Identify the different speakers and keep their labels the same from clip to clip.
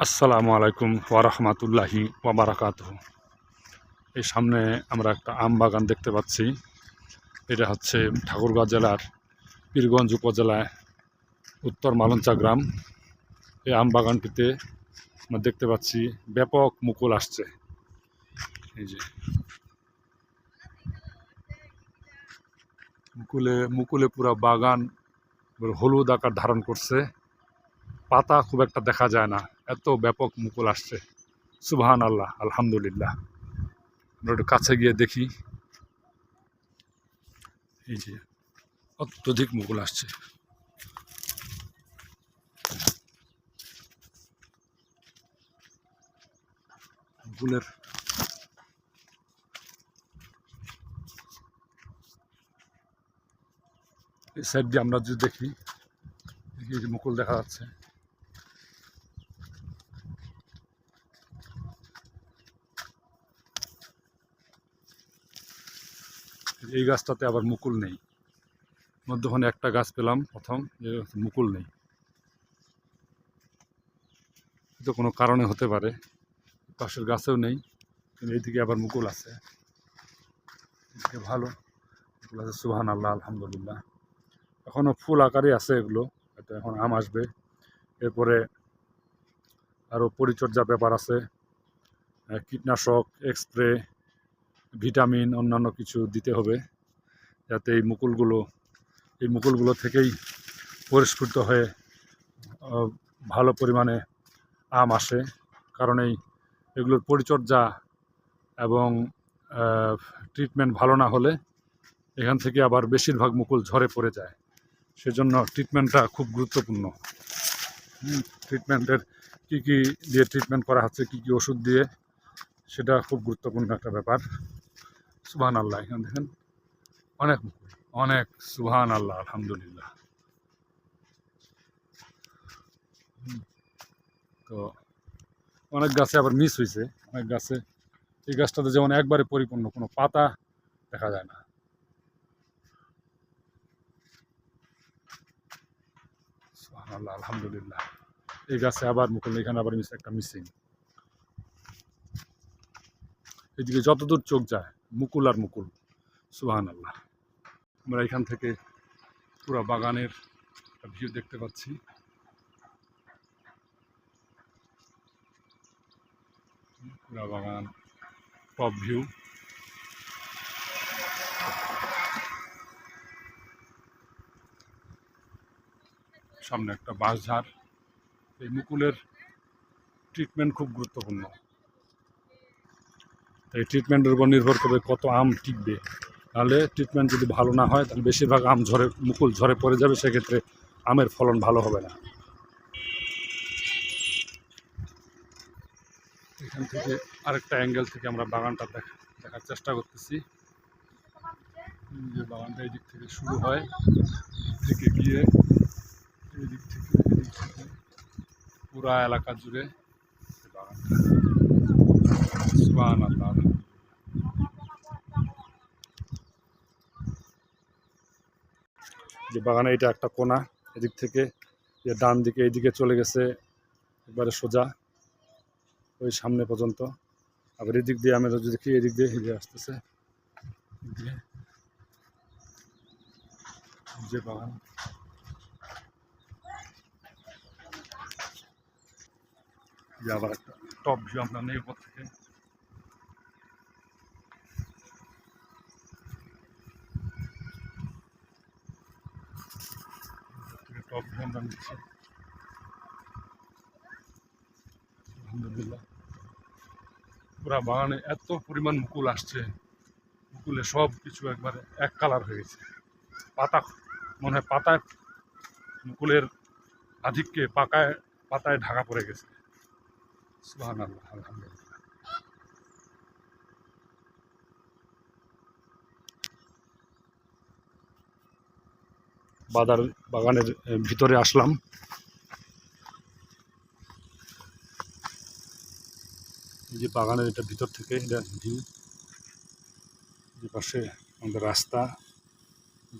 Speaker 1: আসসালামু আলাইকুম ওয়ারহমাতুল্লাহি ওয়াবারাকাত এই সামনে আমরা একটা আম বাগান দেখতে পাচ্ছি। এটা হচ্ছে ঠাকুরগাঁও জেলার পীরগঞ্জ উপজেলায় উত্তর মালঞ্চা গ্রাম। এই আম বাগানটিতে আমরা দেখতে পাচ্ছি ব্যাপক মুকুল আসছে। এই যে মুকুলে মুকুলে পুরো বাগান হলুদ আকার ধারণ করছে। পাতা খুব একটা দেখা যায় না। এত ব্যাপক মুকুল আসছে। সুবহান আল্লাহ আলহামদুলিল্লাহ। আমরা একটু কাছে গিয়ে দেখি। এই যে, অত্যধিক মুকুল আসছে। মুকুলের এই সাইড দিয়ে আমরা যদি দেখি মুকুল দেখা যাচ্ছে। এই গাছটাতে আবার মুকুল নেই। মধ্যখানে একটা গাছ পেলাম, প্রথম যে মুকুল নেই। তো কোনো কারণে হতে পারে, পাশের গাছেও নেই, কিন্তু এইদিকে আবার মুকুল আছে। এদিকে ভালো, মুকুল আছে সুহান আল্লাহ আলহামদুলিল্লাহ। এখনও ফুল আকারে আছে এগুলো, এটা এখন আম আসবে। এরপরে আরও পরিচর্যা ব্যাপার আছে কীটনাশক এক্সপ্রে ভিটামিন, অন্যান্য কিছু দিতে হবে যাতে এই মুকুলগুলো এই মুকুলগুলো থেকেই পরিস্ফুট হয়ে ভালো পরিমাণে আম আসে। কারণ এই, এগুলোর পরিচর্যা এবং ট্রিটমেন্ট ভালো না হলে এখান থেকে আবার বেশিরভাগ মুকুল ঝরে পড়ে যায়। সেজন্য ট্রিটমেন্টটা খুব গুরুত্বপূর্ণ। ট্রিটমেন্টের কী কী দিয়ে ট্রিটমেন্ট করা হচ্ছে, কী কী ওষুধ দিয়ে, সেটা খুব গুরুত্বপূর্ণ একটা ব্যাপার। সুবহান আল্লাহ এখানে দেখেন। অনেক অনেক সুবহান আল্লাহ আলহামদুলিল্লাহ। তো অনেক গাছে আবার মিস হয়েছে অনেক গাছে। এই গাছটাতে যেমন একবারে পরিপূর্ণ, কোনো পাতা দেখা যায় না। সুবহানাল্লাহ, আলহামদুলিল্লাহ। এই গাছে আবার মুকুল এখানে আবার মিস একটা মিসিং এদিকে যতদূর চোখ যায় মুকুল আর মুকুল সুবাহান আল্লাহ আমরা এখান থেকে পুরো বাগানের ভিউ দেখতে পাচ্ছি। পুরা বাগান টপ ভিউ সামনে একটা বাঁশঝাড় এই মুকুলের ট্রিটমেন্ট খুব গুরুত্বপূর্ণ। তো এই ট্রিটমেন্টের উপর নির্ভর করবে কত আম টিকবে। তাহলে ট্রিটমেন্ট যদি ভালো না হয়, তাহলে বেশিরভাগ আম ঝরে, মুকুল ঝরে পড়ে যাবে, সেক্ষেত্রে আমের ফলন ভালো হবে না। এখান থেকে আরেকটা অ্যাঙ্গেল থেকে আমরা বাগানটা দেখা, দেখার চেষ্টা করতেছি। যে বাগানটা এই দিক থেকে শুরু হয় থেকে গিয়ে এই দিক থেকে এদিক থেকে পুরা এলাকা জুড়ে এই বাগানটা যে বাগানে এটা একটা কোনা, এদিক থেকে যে ডান দিকে এইদিকে চলে গেছে একবারে সোজা ওই সামনে পর্যন্ত। আবার এদিক দিয়ে আমরা যদি দেখি, এদিক দিয়ে এদিকে আসতেছে যে বাগান। যে আবার একটা টপ ভিউ আমরা নেই থেকে। টপ ভিউ আমরা নিচ্ছি। আলহামদুলিল্লাহ। পুরা বাগানে এত পরিমাণ মুকুল আসছে। মুকুলে সব কিছু একবারে এক কালার হয়ে গেছে। পাতা, মনে হয় পাতায়, মুকুলের আধিক্যে পাকায়, পাতায় ঢাকা পড়ে গেছে। সুহান আল্লাহ আলহামদুলিল্লাহ। বাজার বাগানের ভিতরে আসলাম। যে বাগানের এটা ভিতর থেকে, এটা ভিউ যে পাশে আমাদের রাস্তা,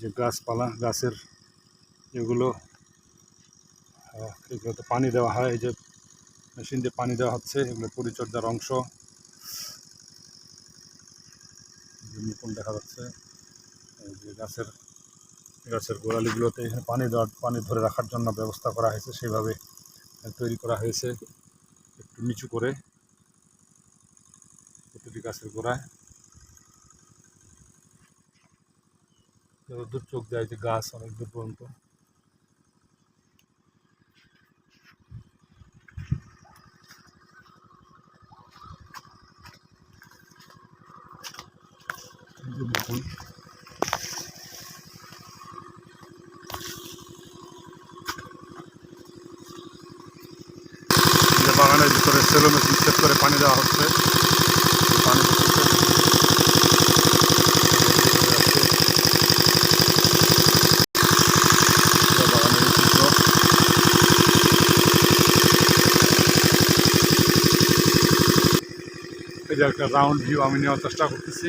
Speaker 1: যে গাছপালা, গাছের এগুলো এগুলোতে পানি দেওয়া হয়। এই যে মেশিন দিয়ে পানি দেওয়া হচ্ছে, এগুলো পরিচর্যার অংশ। দেখা যাচ্ছে। গাছের গাছের গোড়ালিগুলোতে পানি দেওয়ার, পানি ধরে রাখার জন্য ব্যবস্থা করা হয়েছে সেইভাবে তৈরি করা হয়েছে। একটু নিচু করে প্রতিটি গাছের গোড়ায়। দূর চোখ দেয় যে গাছ অনেক দূর পর্যন্ত। এই যে মুকুল এই যে মেশিন সেট করে পানি দেওয়া হচ্ছে। পানি একটা রাউন্ড ভিউ আমি নেওয়ার চেষ্টা করতেছি।